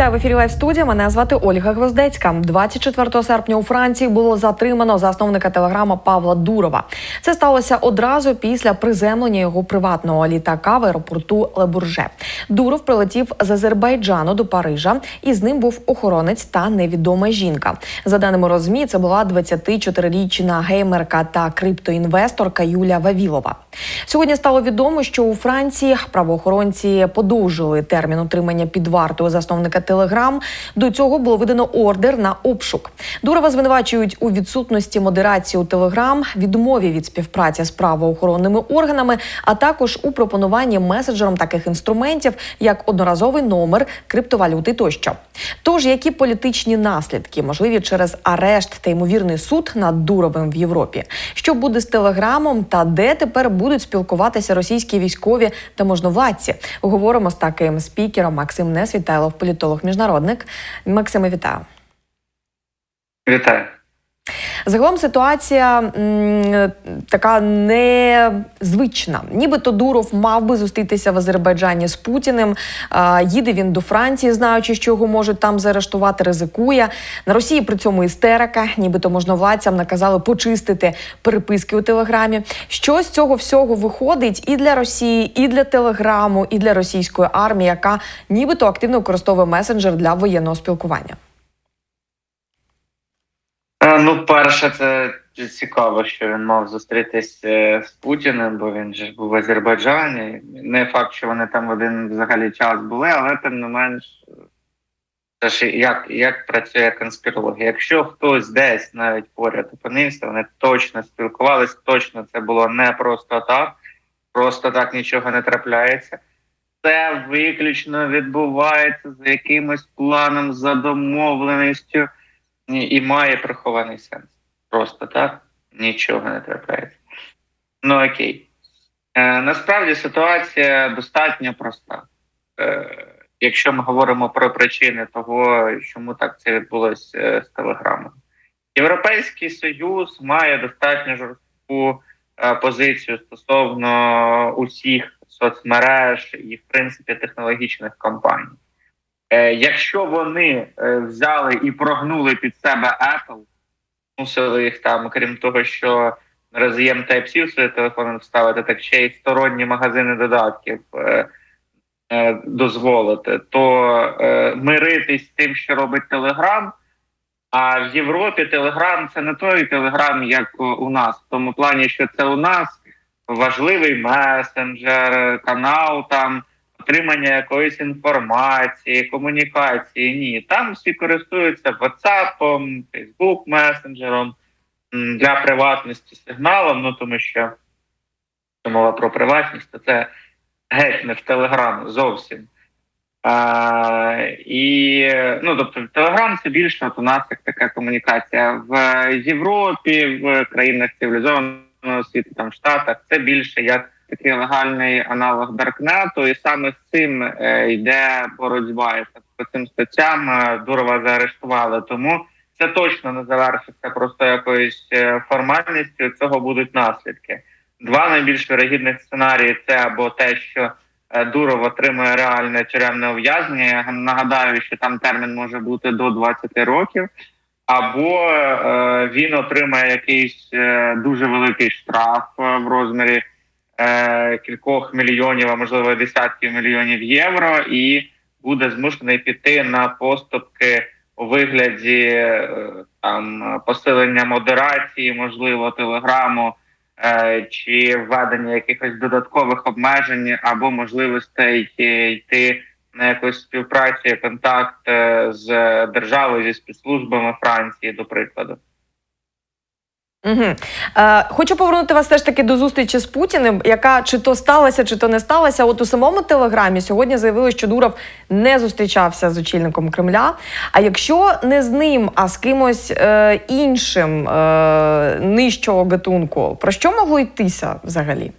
Вітаю в ефірі Лайв студія. Мене звати Ольга Гвоздецька. 24 серпня у Франції було затримано засновника телеграма Павла Дурова. Це сталося одразу після приземлення його приватного літака в аеропорту Лебурже. Дуров прилетів з Азербайджану до Парижа, і з ним був охоронець та невідома жінка. За даними розмі, це була 24-річна геймерка та криптоінвесторка Юля Вавілова. Сьогодні стало відомо, що у Франції правоохоронці подовжили термін утримання під вартою засновника Телеграм. До цього було видано ордер на обшук. Дурова звинувачують у відсутності модерації у Телеграм, відмові від співпраці з правоохоронними органами, а також у пропонуванні меседжерам таких інструментів, як одноразовий номер криптовалюти тощо. Тож, які політичні наслідки можливі через арешт та ймовірний суд над Дуровим в Європі? Що буде з телеграмом та де тепер будуть спілкуватися російські військові та можновладці? Говоримо з таким спікером Максим Несвітайлов, політолог-міжнародник. Максиме, вітаю. Вітаю. Загалом ситуація м, така незвична. Нібито Дуров мав би зустрітися в Азербайджані з Путіним. А, їде він до Франції, знаючи, що його можуть там заарештувати, ризикує. На Росії при цьому істерика, нібито можновладцям наказали почистити переписки у Телеграмі. Що з цього всього виходить і для Росії, і для Телеграму, і для російської армії, яка нібито активно використовує месенджер для воєнного спілкування. Ну, перше, це цікаво, що він мав зустрітись е, з Путіним, бо він ж був в Азербайджані. Не факт, що вони там один взагалі час були, але тим не менш, це ж як, як працює конспірологія. Якщо хтось десь навіть поряд опинився, вони точно спілкувались, точно це було не просто так, просто так нічого не трапляється. Це виключно відбувається за якимось планом, за домовленістю. І має прихований сенс. Просто так нічого не трапляється. Ну окей. Е, насправді ситуація достатньо проста. Е, якщо ми говоримо про причини того, чому так це відбулося е, з телеграмом. Європейський Союз має достатньо жорстку е, позицію стосовно усіх соцмереж і, в принципі, технологічних компаній. Е, якщо вони е, взяли і прогнули під себе Apple, мусили їх там, крім того, що роз'єм Type-C в свої телефони вставити, так ще й сторонні магазини додатків е, дозволити, то миритись з тим, що робить Telegram, а в Європі Telegram це не той Telegram, як у нас, в тому плані, що це у нас важливий месенджер, канал там отримання якоїсь інформації, комунікації. Ні, там всі користуються WhatsApp, Facebook месенджером для приватності сигналом. Ну тому що мова про приватність, то це геть не в Telegram зовсім. А, і ну тобто в Телеграм це більше от у нас як така комунікація в Європі, в країнах цивілізованого світу, там в Штатах, це більше як такий легальний аналог Даркнету, і саме з цим е, йде боротьба. По цим статтям е, Дурова заарештували. Тому це точно не завершиться просто якоюсь е, формальністю. Цього будуть наслідки. Два найбільш вирогідних сценарії це або те, що Дуров отримує реальне тюремне ув'язнення. Я нагадаю, що там термін може бути до 20 років. Або е, він отримає якийсь е, дуже великий штраф е, в розмірі кількох мільйонів, а можливо десятків мільйонів євро, і буде змушений піти на поступки у вигляді е, там посилення модерації, можливо, телеграму. е, Чи введення якихось додаткових обмежень або можливостей е, йти на якусь співпрацю, контакт е, з державою зі спецслужбами Франції, до прикладу. Угу. Е, хочу повернути вас теж таки до зустрічі з Путіним, яка чи то сталася, чи то не сталася. От у самому телеграмі сьогодні заявили, що Дуров не зустрічався з очільником Кремля. А якщо не з ним, а з кимось е, іншим е, нижчого гатунку, про що могло йтися взагалі?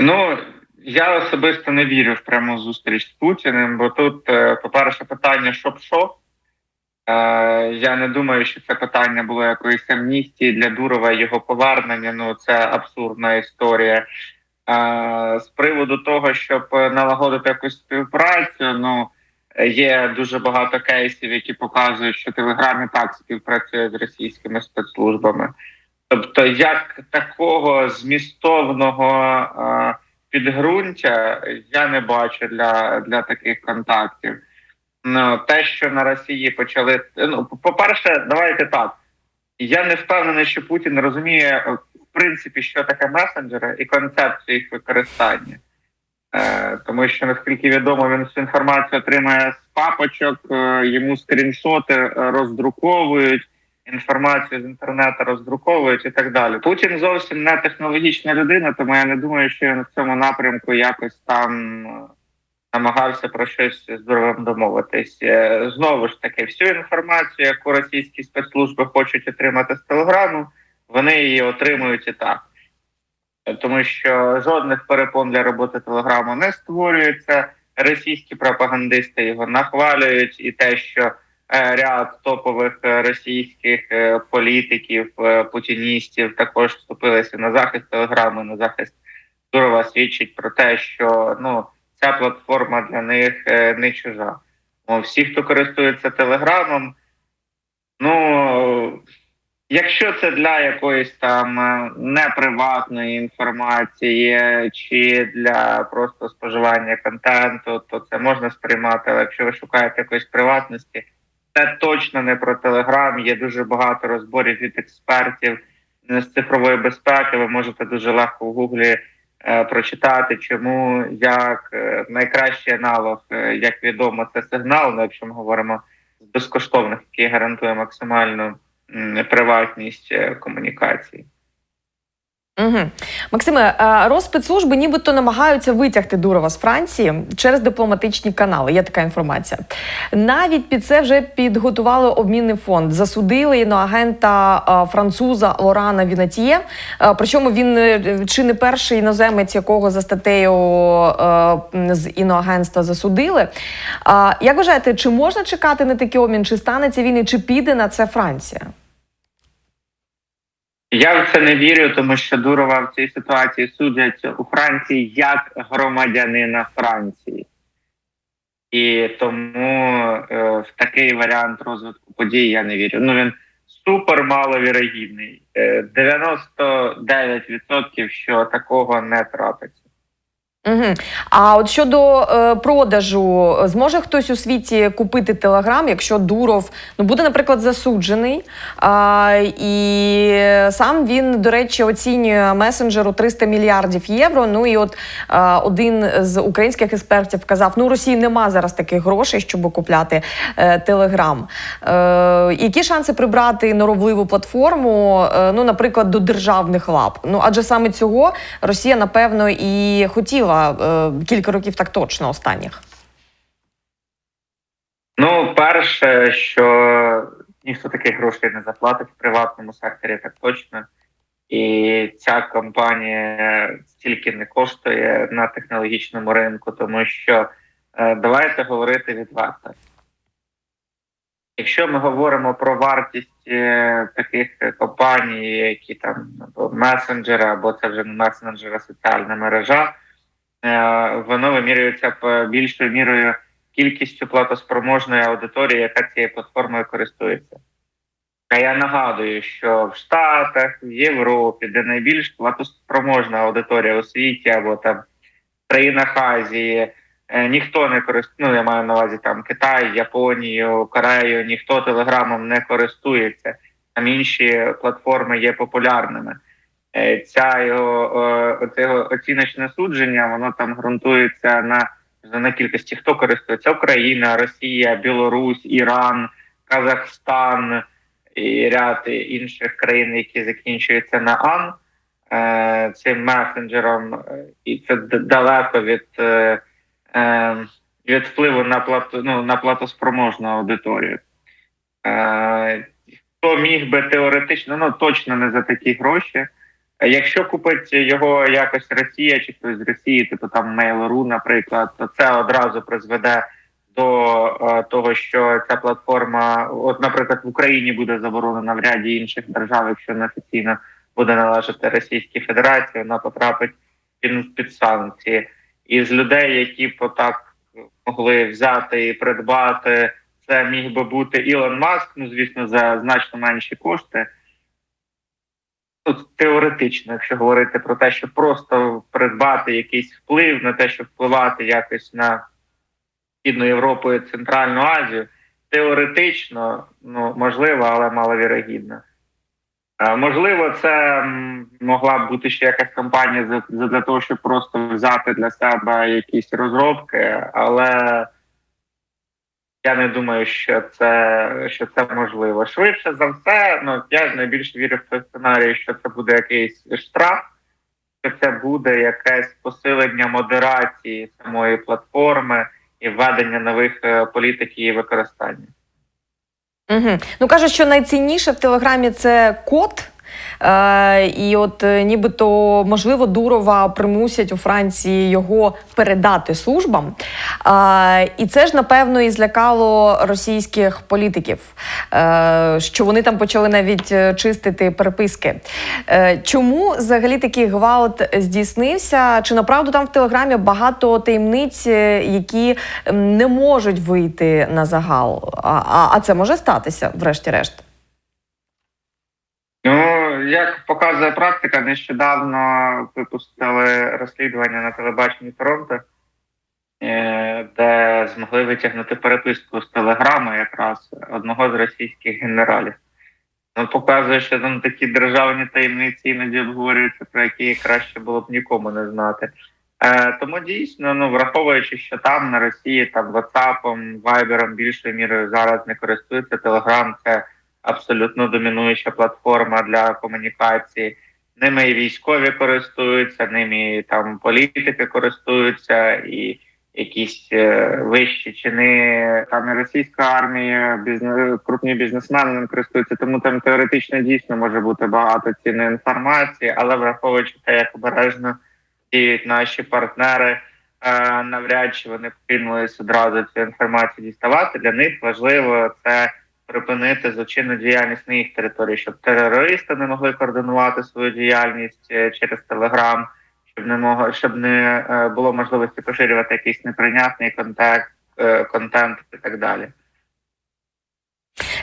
Ну я особисто не вірю в пряму зустріч з Путіним, бо тут, е, по-перше, питання що що. Е, Я не думаю, що це питання було якоїсь амністії для Дурова його повернення. Ну це абсурдна історія. А, з приводу того, щоб налагодити якусь співпрацю, ну є дуже багато кейсів, які показують, що Телеграм і так співпрацює з російськими спецслужбами. Тобто, як такого змістовного а, підґрунтя я не бачу для, для таких контактів. Те, що на Росії почали. Ну, по-перше, давайте так. Я не впевнений, що Путін розуміє, е, в принципі, що таке месенджери і концепцію їх використання. Е, тому що, наскільки відомо, він всю інформацію отримає з папочок, е, йому скріншоти е, роздруковують, інформацію з інтернету роздруковують і так далі. Путін зовсім не технологічна людина, тому я не думаю, що він в цьому напрямку якось там е, намагався про щось з Дуровим домовитись. Е, Знову ж таки, всю інформацію, яку російські спецслужби хочуть отримати з телеграму, вони її отримують і так. Тому що жодних перепон для роботи телеграму не створюється. Російські пропагандисти його нахвалюють, і те, що е, ряд топових російських е, політиків, путіністів також вступилися на захист телеграму, на захист Дурова свідчить про те, що ну ця платформа для них е, не чужа. Всі, хто користується телеграмом, ну якщо це для якоїсь там е, неприватної інформації чи для просто споживання контенту, то це можна сприймати. Але якщо ви шукаєте якоїсь приватності, це точно не про телеграм. Є дуже багато розборів від експертів з цифрової безпеки. Ви можете дуже легко в гуглі прочитати, чому як е, найкращий аналог, е, як відомо, це сигнал. Ну, якщо ми говоримо з безкоштовних, який гарантує максимальну приватність е, комунікації. Угу. Максиме, е, Росспецслужби нібито намагаються витягти Дурова з Франції через дипломатичні канали. Є така інформація. Навіть під це вже підготували обмінний фонд. Засудили іноагента е, француза Лорана Вінатіє. Е, Причому він чи не перший іноземець, якого за статтею з іноагентства засудили. Як вважаєте, чи можна чекати на такий обмін? Чи станеться він і чи піде на це Франція? Я в це не вірю, тому що Дурова в цій ситуації судять у Франції як громадянина Франції. І тому е, в такий варіант розвитку подій я не вірю. Ну він супер маловірогідний. Е, 99% що такого не трапиться. Угу. А от щодо е, продажу, зможе хтось у світі купити телеграм, якщо Дуров ну буде, наприклад, засуджений, а, і сам він, до речі, оцінює месенджеру 300 мільярдів євро. Ну і от е, один з українських експертів казав: ну Росії нема зараз таких грошей, щоб купляти е, телеграм. Е, які шанси прибрати норовливу платформу, е, ну, наприклад, до державних лап? Ну адже саме цього Росія, напевно, і хотіла е, кілька років так точно останніх. Ну, перше, що ніхто таких грошей не заплатить в приватному секторі, так точно. І ця компанія стільки не коштує на технологічному ринку, тому що е, давайте говорити відверто. Якщо ми говоримо про вартість е, таких компаній, які там або месенджери, або це вже не месенджер, а соціальна мережа, воно вимірюється більшою мірою кількістю платоспроможної аудиторії, яка цією платформою користується. А я нагадую, що в Штатах, в Європі, де найбільш платоспроможна аудиторія у світі, або там в країнах Азії, е, ніхто не користує, ну я маю на увазі там Китай, Японію, Корею, ніхто телеграмом не користується. Там інші платформи є популярними. Е, Ця його, е, оціночне судження, воно там ґрунтується на на кількості хто користується Україна, Росія, Білорусь, Іран, Казахстан і ряд інших країн, які закінчуються на ан е, цим месенджером, е, і це далеко від, від впливу на плату, ну, на платоспроможну аудиторію. Хто міг би теоретично, ну точно не за такі гроші. Якщо купить його якось Росія чи хтось з Росії, типу там Mail.ru, наприклад, то це одразу призведе до е, того, що ця платформа, от, наприклад, в Україні буде заборонена в ряді інших держав, якщо не офіційно буде належати Російській Федерації, вона потрапить кинув під санкції. І з людей, які б отак могли взяти і придбати, це міг би бути Ілон Маск, ну звісно, за значно менші кошти. Тут теоретично, якщо говорити про те, щоб просто придбати якийсь вплив на те, щоб впливати якось на Східну Європу і Центральну Азію, теоретично ну можливо, але маловірогідно. Е, Можливо, це могла б бути ще якась кампанія для того, щоб просто взяти для себе якісь розробки, але я не думаю, що це, що це можливо. Швидше за все, ну я найбільше вірю в той сценарій, що це буде якийсь штраф, що це буде якесь посилення модерації самої платформи і введення нових е, політик і використання. Угу. Ну кажуть, що найцінніше в телеграмі це код. Е, і от е, нібито можливо Дурова примусять у Франції його передати службам. Е, і це ж напевно і злякало російських політиків, що вони там почали навіть чистити переписки. Чому взагалі такий гвалт здійснився? Чи направду там в телеграмі багато таємниць, які не можуть вийти на загал? А, а це може статися, врешті-решт. Ну, як показує практика, нещодавно випустили розслідування на телебаченні Торонто, е, де змогли витягнути переписку з телеграми якраз одного з російських генералів. Ну, показує, що там такі державні таємниці іноді обговорюються, про які краще було б нікому не знати. Е, тому дійсно, ну враховуючи, що там на Росії там WhatsApp, Viber більшою мірою зараз не користуються, Telegram – це абсолютно домінуюча платформа для комунікації. Ними і військові користуються, ними і там політики користуються, і якісь е, вищі чини там і російська армія, бізнес, крупні бізнесмени ним користуються. Тому там теоретично дійсно може бути багато цінної інформації, але враховуючи те, як обережно діють наші партнери, е, навряд чи вони кинулись одразу цю інформацію діставати. Для них важливо це припинити злочинну діяльність на їх території, щоб терористи не могли координувати свою діяльність е, через Телеграм, щоб не могло, щоб не е, було можливості поширювати якийсь неприйнятний контент, е, контент і так далі.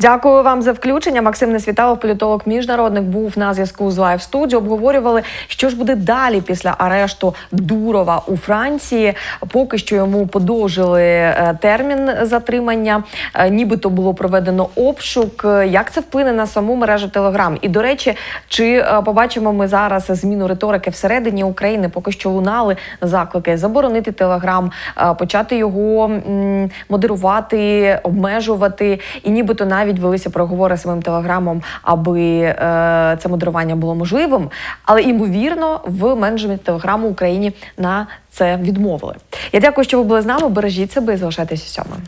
Дякую вам за включення. Максим Несвіталов, політолог міжнародник, був на зв'язку з Live Studio. Обговорювали, що ж буде далі після арешту Дурова у Франції. Поки що йому подовжили е, термін затримання. Е, Нібито було проведено обшук. Як це вплине на саму мережу Телеграм? І до речі, чи е, побачимо ми зараз зміну риторики всередині України? Поки що лунали заклики заборонити Телеграм, почати його модерувати, обмежувати, і нібито навіть велися переговори з самим телеграмом, аби е, це модерування було можливим. Але ймовірно, в менеджменті телеграму Україні на це відмовили. Я дякую, що ви були з нами. Бережіть себе і залишайтеся сьомим.